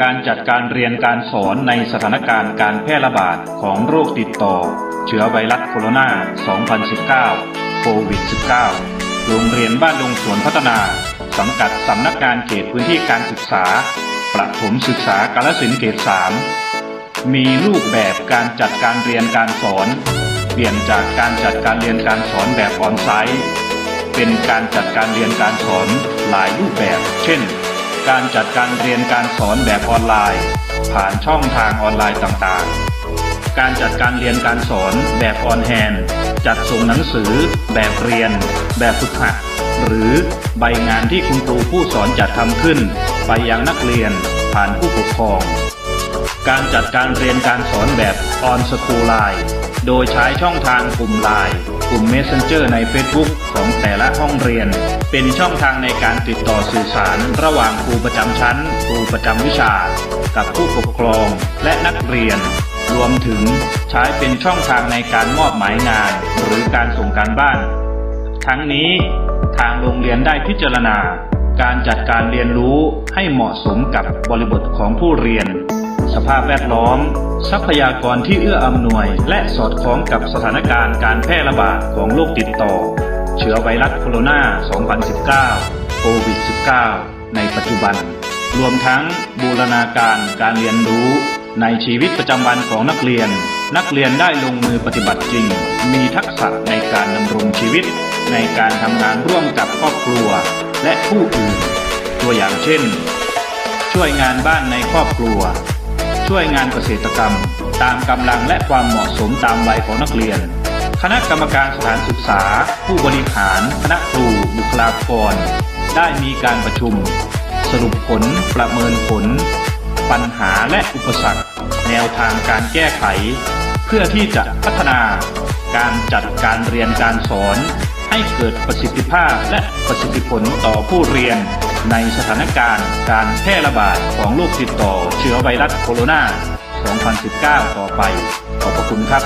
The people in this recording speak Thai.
การจัดการเรียนการสอนในสถานการณ์การแพร่ระบาดของโรคติดต่อ เชื้อไวรัสโคโรนา 2019 โควิด -19 โรงเรียนบ้านดงสวนพัฒนา สังกัดสำนักงานเขตพื้นที่การศึกษา ประถมศึกษากาลสินเขต 3 มีรูปแบบการจัดการเรียนการสอน เปลี่ยนจากการจัดการเรียนการสอนแบบออนไซต์ เป็นการจัดการเรียนการสอนหลายรูปแบบ เช่น การจัดการเรียนการสอนแบบออนไลน์ ผ่านช่องทางออนไลน์ต่างๆ การจัดการเรียนการสอนแบบออนแฮนจัดส่งหนังสือ แบบเรียน แบบฝึกหัด หรือใบงานที่คุณครูผู้สอนจัดทำขึ้น ไปยังนักเรียนผ่านผู้ปกครอง การจัดการเรียนการสอนแบบออนสคูลไลน์โดยใช้ช่องทางกลุ่มไลน์กลุ่ม Messenger ใน Facebook ของแต่ละห้องเรียน เป็นช่องทางในการติดต่อสื่อสาร ระหว่างครูประจำชั้น ครูประจำวิชา กับผู้ปกครองและนักเรียน รวมถึงใช้เป็นช่องทางในการมอบหมายงาน หรือการส่งการบ้าน ทั้งนี้ทางโรงเรียนได้พิจารณา การจัดการเรียนรู้ให้เหมาะสมกับบริบทของผู้เรียน สภาพแวดล้อม ทรัพยากรที่เอื้ออำนวย และสอดคล้องกับสถานการณ์การแพร่ระบาดของโรคติดต่อ เชื้อไวรัสโคโรนา 2019 โควิด -19 ในปัจจุบัน รวมทั้งบูรณาการการเรียนรู้ ในชีวิตประจำวันของนักเรียน นักเรียนได้ลงมือปฏิบัติจริง มีทักษะในการดำรงชีวิต ในการทำงานร่วมกับครอบครัว และผู้อื่น ตัวอย่างเช่นช่วยงานบ้านในครอบครัว ช่วยงานเกษตรกรรม ตามกำลังและความเหมาะสมตามวัยของนักเรียน คณะกรรมการสถานศึกษา ผู้บริหาร คณะครู บุคลากร ได้มีการประชุม สรุปผล ประเมินผล ปัญหาและอุปสรรค แนวทางการแก้ไข เพื่อที่จะพัฒนา การจัดการเรียนการสอน ให้เกิดประสิทธิภาพและประสิทธิผลต่อผู้เรียน ในสถานการณ์การแพร่ระบาดของโรคติดต่อเชื้อไวรัสโคโรนา 2019 ต่อไป ขอบพระคุณครับ